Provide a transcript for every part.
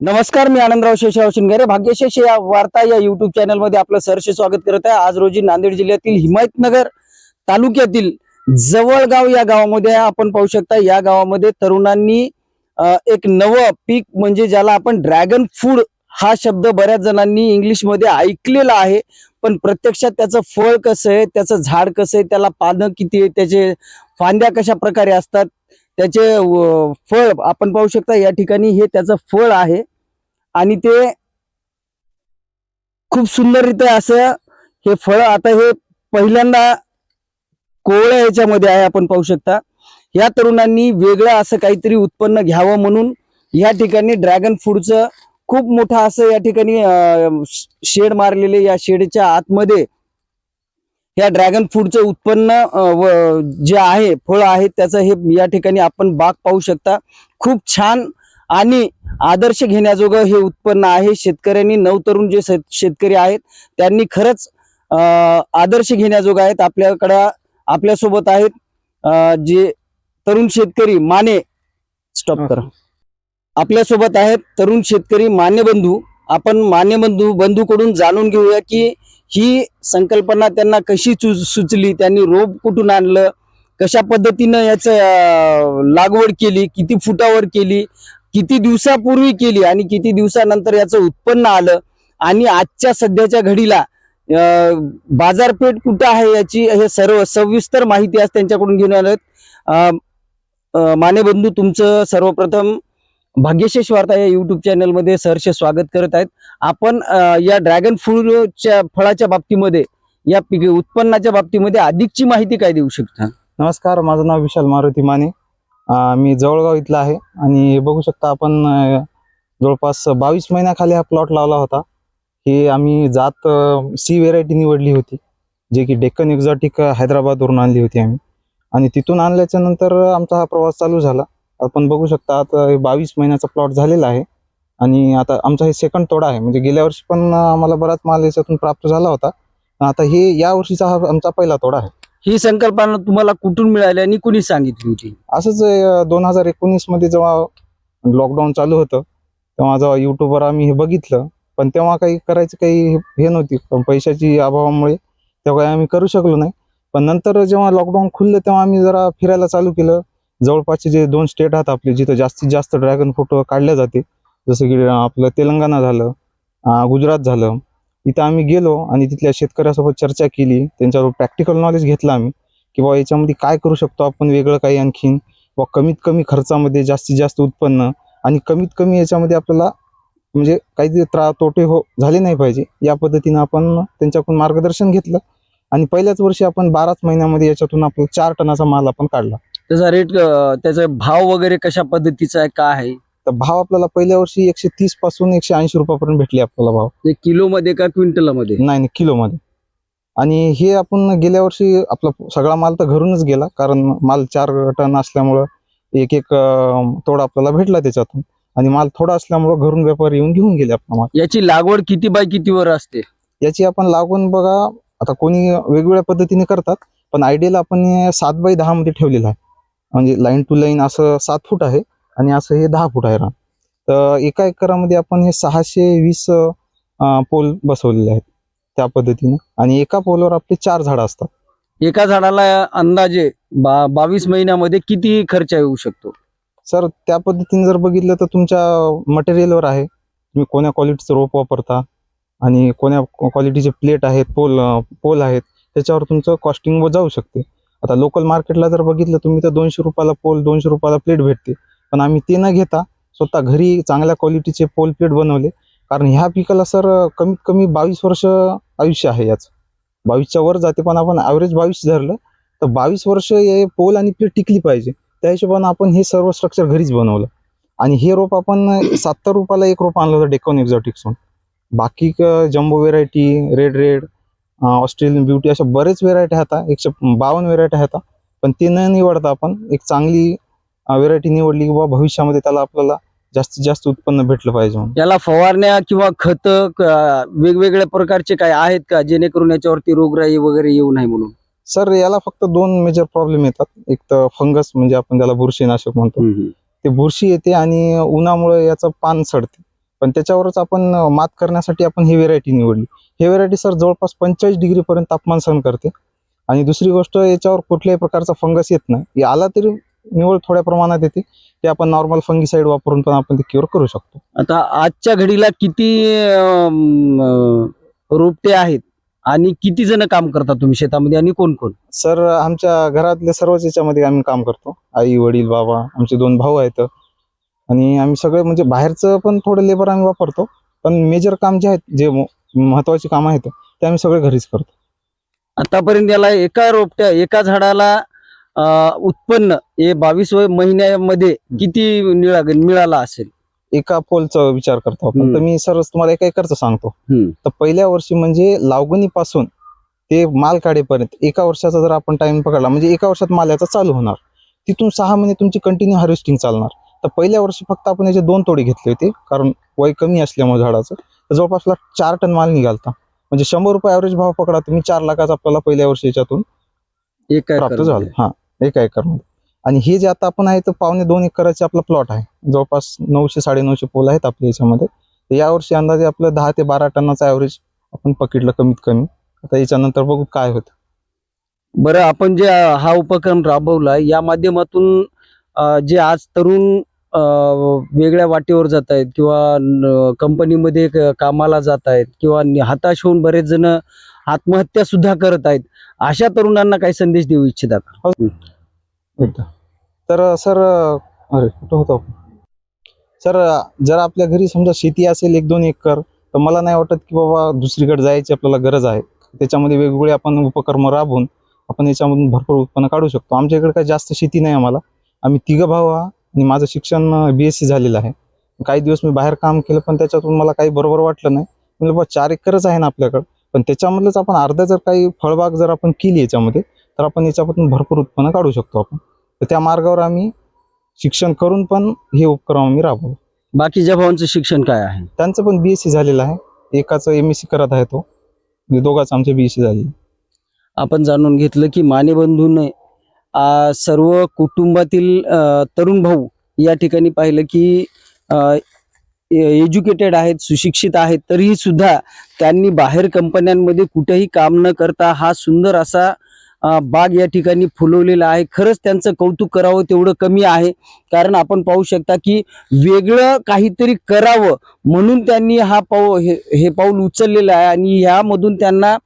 नमस्कार मी आनंदराव शेषराव शिंगारे. भाग्यशेष या वार्ता या युट्यूब चॅनलमध्ये आपलं सहर्ष स्वागत करत आहे. आज रोजी नांदेड जिल्ह्यातील हिमायतनगर तालुक्यातील जवळगाव या गावामध्ये आपण पाहू शकता या गावामध्ये तरुणांनी एक नवं पीक म्हणजे ज्याला आपण ड्रॅगन फूड हा शब्द बऱ्याच जणांनी इंग्लिशमध्ये ऐकलेला आहे. पण प्रत्यक्षात त्याचं फळ कसं आहे त्याचं झाड कसं आहे त्याला पानं किती आहे त्याचे फांद्या कशा प्रकारे असतात त्याचे फळ आपण पाहू शकता या ठिकाणी हे त्याचं फळ आहे. आणि ते खूप सुंदररित्या असं हे फळ आता हे पहिल्यांदा कोवळ्या याच्यामध्ये आहे आपण पाहू शकता. या तरुणांनी वेगळं असं काहीतरी उत्पन्न घ्यावं म्हणून या ठिकाणी ड्रॅगन फ्रूटचं खूप मोठं असं या ठिकाणी शेड मारलेले या शेडच्या आतमध्ये या ड्रॅगन फ्रूटचं उत्पन्न जे आहे फळ आहे त्याचं हे या ठिकाणी आपण बाग पाहू शकता. खूप छान आणि आदर्श घेण्याजोगं हे उत्पन्न आहे. शेतकऱ्यांनी नवतरुण जे शेत- शेतकरी आहेत त्यांनी खरंच आदर्श घेण्याजोगं आहेत. आपल्याकडं आपल्यासोबत आहेत जे तरुण शेतकरी माने स्टॉप करा. आपल्यासोबत आहेत तरुण शेतकरी मान्य बंधू. आपण मान्य बंधू बंधूकडून जाणून घेऊया की ही संकल्पना त्यांना कशी चु- सुचली त्यांनी रोप कुठून आणलं कशा पद्धतीनं याचं लागवड केली किती फुटावर केली किती दिवसापूर्वी केली आणि किती दिवसानंतर याचं उत्पन्न आलं आणि आजच्या सध्याच्या घडीला बाजारपेठ कुठं आहे याची हे सर्व सविस्तर माहिती आज त्यांच्याकडून घेऊन आलं अं, माने बंधू तुमचं सर्वप्रथम भाग्यशेष वार्ता या युट्यूब चॅनलमध्ये सहर्ष स्वागत करत आहेत. आपण या ड्रॅगन फ्रूटच्या फळाच्या बाबतीमध्ये या पीक उत्पन्नाच्या बाबतीमध्ये अधिकची माहिती काय देऊ शकता? नमस्कार माझं नाव विशाल मारुती माने. मी जवळगाव इथला आहे. आणि बघू शकता आपण जवळपास बावीस महिन्याखाली हा प्लॉट लावला होता. ही आम्ही जात सी व्हेरायटी निवडली होती. जे की डेक्कन एक्झॉटिक हैदराबादवरून आणली होती आम्ही. आणि तिथून आणल्याच्या नंतर आमचा हा प्रवास चालू झाला. आपण बघू शकता आता हे बावीस महिन्याचा प्लॉट झालेला आहे. आणि आता आमचा हे सेकंड तोडा आहे. म्हणजे गेल्या वर्षी पण आम्हाला बराच माल याच्यातून प्राप्त झाला होता. आता हे या वर्षीचा हा आमचा पहिला तोडा आहे. ही संकल्पना तुम्हाला कुठून मिळाली आणि कुणी सांगितली होती? असंच दोन हजार एकोणीसमध्ये जेव्हा लॉकडाऊन चालू होतं तेव्हा जेव्हा युट्यूबवर आम्ही हे बघितलं पण तेव्हा काही करायचं काही हे- नव्हती. पण पैशाची अभावामुळे तेव्हा काही आम्ही करू शकलो नाही. पण नंतर जेव्हा लॉकडाऊन खुललं तेव्हा आम्ही जरा फिरायला चालू केलं. जवळपासचे जे दोन स्टेट आहेत आपले जिथं जास्तीत जास्त ड्रॅगन फोटो काढले जाते जसं की आपलं तेलंगणा झालं गुजरात झालं इथं आम्ही गेलो आणि तिथल्या शेतकऱ्यासोबत चर्चा केली. त्यांच्यावर प्रॅक्टिकल नॉलेज घेतलं आम्ही की बाबा याच्यामध्ये काय करू शकतो आपण वेगळं काही आणखीन? व कमीत कमी खर्चामध्ये जास्तीत जास्त उत्पन्न आणि कमीत कमी याच्यामध्ये आपल्याला म्हणजे काही त्रा तोटे हो झाले नाही पाहिजे. या पद्धतीनं आपण त्यांच्याकडून मार्गदर्शन घेतलं आणि पहिल्याच वर्षी आपण बाराच महिन्यामध्ये याच्यातून आपलं चार टनाचा माल आपण काढला. त्याचा रेट त्याचा भाव वगैरे कशा पद्धतीचा आहे काय आहे? तर भाव आपल्याला पहिल्या वर्षी एकशे तीसपासून एकशे ऐंशी रुपयापर्यंत भेटले आपल्याला भाव. किलो मध्ये का क्विंटलमध्ये नाही नाही किलोमध्ये. आणि हे आपण गेल्या वर्षी आपला सगळा माल तर घरूनच गेला कारण माल चार टन असल्यामुळं एक एक तोडा आपल्याला भेटला त्याच्यातून. आणि माल थोडा असल्यामुळं घरून व्यापारी येऊन घेऊन गेले आपला माल. याची लागवड किती बाय कितीवर असते? याची आपण लागवण बघा आता कोणी वेगवेगळ्या पद्धतीने करतात पण आयडियल आपण सात बाय दहा मध्ये ठेवलेलं आहे. म्हणजे लाईन टू लाईन असं सात फूट आहे. आणि असं हे दहा फूट आहे रान. तर एका एकरामध्ये आपण हे सहाशे वीस पोल बसवलेले आहेत त्या पद्धतीने. आणि एका पोलवर आपले चार झाडं असतात. एका झाडाला अंदाजे बा बावीस महिन्यामध्ये किती खर्च येऊ शकतो? सर त्या पद्धतीने जर बघितलं तर तुमच्या मटेरियलवर आहे. तुम्ही कोण्या क्वालिटीचं रोप वापरता आणि कोण्या क्वालिटीचे प्लेट आहेत पोल पोल आहेत त्याच्यावर तुमचं कॉस्टिंग जाऊ शकते. आता लोकल मार्केटला जर बघितलं तुम्ही तर दोनशे रुपयाला पोल दोनशे रुपयाला प्लेट भेटते. पण आम्ही ते न घेता स्वतः घरी चांगल्या क्वालिटीचे पोल प्लेट बनवले. कारण ह्या पिकाला सर कमीत कमी बावीस वर्ष आयुष्य आहे याचं. बावीसच्या वर जाते पण आपण ॲव्हरेज बावीस धरलं तर बावीस वर्ष हे पोल आणि प्लेट टिकली पाहिजे. त्या हिशोबानं आपण हे सर्व स्ट्रक्चर घरीच बनवलं. आणि हे रोप आपण सत्तर रुपयाला एक रोप आणलं होतं डेकॉन एक्झॉटिक्सहून बाकी jumbo variety red red Australian beauty अशा बरेच व्हेरायटी आहेत एकशे बावन्न व्हेरायटी आहेत. पण ते न निवडता आपण एक चांगली व्हेरायटी निवडली की बाबा भविष्यामध्ये त्याला आपल्याला जास्तीत जास्त उत्पन्न भेटलं पाहिजे याला फवारण्या किंवा खत वेगवेगळ्या प्रकारचे काय आहेत का जेणेकरून याच्यावरती रोगराई वगैरे येऊ नये म्हणून? सर याला फक्त दोन मेजर प्रॉब्लेम येतात. एक तर फंगस म्हणजे आपण त्याला बुरशीनाशक म्हणतो. ते बुरशी येते आणि उन्हामुळे याचं पान सडते. पण त्याच्यावरच आपण मात करण्यासाठी आपण ही व्हेरायटी निवडली. ही व्हेरायटी सर जवळपास पंचेचाळीस डिग्रीपर्यंत तापमान सहन करते. आणि दुसरी गोष्ट याच्यावर कुठल्याही प्रकारचा फंगस येत नाही. आला तरी निवड थोड्या प्रमाणात येते ते आपण नॉर्मल फंगीसाईड वापरून पण आपण ते क्युअर करू शकतो. आता आजच्या घडीला किती अं, रोपटे आहेत आणि किती जण काम करता तुम्ही शेतामध्ये आणि कोण कोण सर आमच्या घरातल्या सर्वच याच्यामध्ये आम्ही काम करतो. आई वडील बाबा आमचे दोन भाऊ आहेत. आणि आम्ही सगळे म्हणजे बाहेरचं पण थोडं लेबर आम्ही वापरतो पण मेजर काम जे आहेत जे महत्वाची कामं आहेत ते आम्ही सगळे घरीच करतो. आतापर्यंत याला एका रोपट्या एका झाडाला उत्पन्न हे बावीस महिन्यामध्ये किती मिळाला असेल? एका पोलचा विचार करतो. तर मी सर तुम्हाला एका एकरचं सांगतो. तर पहिल्या वर्षी म्हणजे लावगणीपासून ते माल काढेपर्यंत एका वर्षाचा जर आपण टाइम पकडला म्हणजे एका वर्षात माल याचा चालू होणार. तिथून सहा महिने तुमची कंटिन्यू हार्वेस्टिंग चालणार. तर पहिल्या वर्षी फक्त आपण याचे दोन तोडे घेतले होते कारण वय कमी असल्यामुळे झाडाचं. तर जवळपास चार टन माल निघालता. म्हणजे शंभर रुपये ॲव्हरेज भाव पकडा तुम्ही चार लाखाचा आपल्याला पहिल्या वर्षी याच्यातून एका प्राप्त. झालं. हा. एका एकरमध्ये आणि हे जे आता आपण आहे तर पावणे दोन एकराचे आपला प्लॉट आहे. जवळपास नऊशे साडेनऊशे पोल आहेत आपल्या याच्यामध्ये. तर यावर्षी अंदाजे आपलं दहा ते बारा टनाचा ॲव्हरेज आपण पकडलं कमीत कमी. आता याच्यानंतर बघू काय होतं. बरं आपण जे हा उपक्रम राबवला या माध्यमातून जे आज तरुण वेगळ्या वाटेवर जात आहेत किंवा कंपनीमध्ये कामाला जात आहेत किंवा हताश होऊन बरेच जण आत्महत्या सुद्धा करत आहेत. अशा तरुणांना काही संदेश देऊ इच्छिता का? एकदा तर सर अरे. कुठं होतो सर जर आपल्या घरी समजा शेती असेल एक दोन एकर तर मला नाही वाटत की बाबा दुसरीकडे जायची आपल्याला गरज आहे. त्याच्यामध्ये वेगवेगळे आपण उपक्रम राबवून आपण याच्यामधून भरपूर उत्पन्न काढू शकतो. आमच्या इकडे काही जास्त शेती नाही आम्हाला. आम्ही तिघं भाऊ हा आणि माझं शिक्षण बी एस सी झालेलं आहे. काही दिवस मी बाहेर काम केलं पण त्याच्यातून मला काही बरोबर वाटलं नाही. म्हणजे बाबा चार एकरच आहे ना आपल्याकडं. पण त्याच्यामधलंच आपण अर्धा जर काही फळबाग जर आपण केली याच्यामध्ये तर आपण याच्यापासून भरपूर उत्पन्न काढू शकतो आपण. तर त्या मार्गावर आम्ही शिक्षण करून पण हे उपक्रम आम्ही राबवलो बाकीच्या भावांचं शिक्षण काय आहे? त्यांचं पण बी एस सी झालेलं आहे. एकाचं एम एस सी करत आहे तो. म्हणजे दोघांचं आमचे बी एस सी झालेलं. आपण जाणून घेतलं की माने बंधूने आ, सर्व कुटुंबातील तरुण भाऊ या ठिकाणी पाहिलं की एज्युकेटेड आहेत सुशिक्षित आहेत तरीही सुद्धा त्यांनी बाहेर कंपन्यांमध्ये कुठेही काम न करता हा सुंदर असा बाग या ठिकाणी फुलवलेला आहे. खरंच त्यांचं कौतुक करावं तेवढं कमी आहे. कारण आपण पाहू शकता की वेगळं काहीतरी करावं म्हणून त्यांनी हा पाऊ हे हे पाऊल उचललेलं आहे. आणि ह्यामधून त्यांना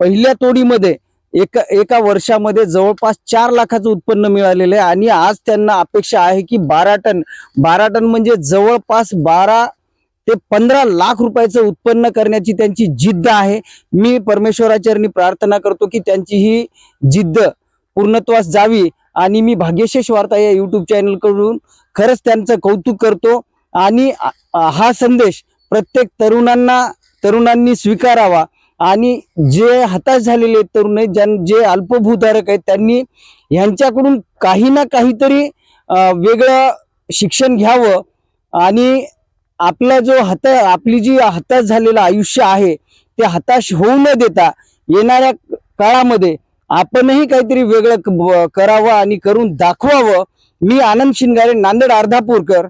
पहिल्या तोडीमध्ये एका एका वर्षामध्ये जवळपास चार लाखाचं उत्पन्न मिळालेलं आहे. आणि आज त्यांना अपेक्षा आहे की बारा टन बारा टन म्हणजे जवळपास बारा ते पंधरा लाख रुपयाचं उत्पन्न करण्याची त्यांची जिद्द आहे. मी परमेश्वराचरणी प्रार्थना करतो की त्यांची ही जिद्द पूर्णत्वास जावी. आणि मी भाग्यशेष वार्ता या युट्यूब चॅनलकडून खरंच त्यांचं कौतुक करतो. आणि हा संदेश प्रत्येक तरुणांना तरुणांनी स्वीकारावा. आणि जे हताश झालेले आहेत तरुण आहेत ज्यां जे अल्पभूधारक आहेत त्यांनी ह्यांच्याकडून काही ना काहीतरी वेगळं शिक्षण घ्यावं आणि आपला जो हता आपली जी हताश झालेलं आयुष्य आहे ते हताश होऊ न देता येणाऱ्या काळामध्ये आपणही काहीतरी वेगळं करावं आणि करून दाखवावं. मी आनंद शिंगारे नांदेड अर्धापूरकर.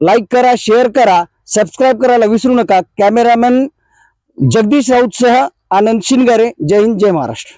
लाईक करा शेअर करा सबस्क्राईब करायला विसरू नका. कॅमेरामॅन जगदीश राऊतसह आनंद शिनगारे जय हिंद जय महाराष्ट्र.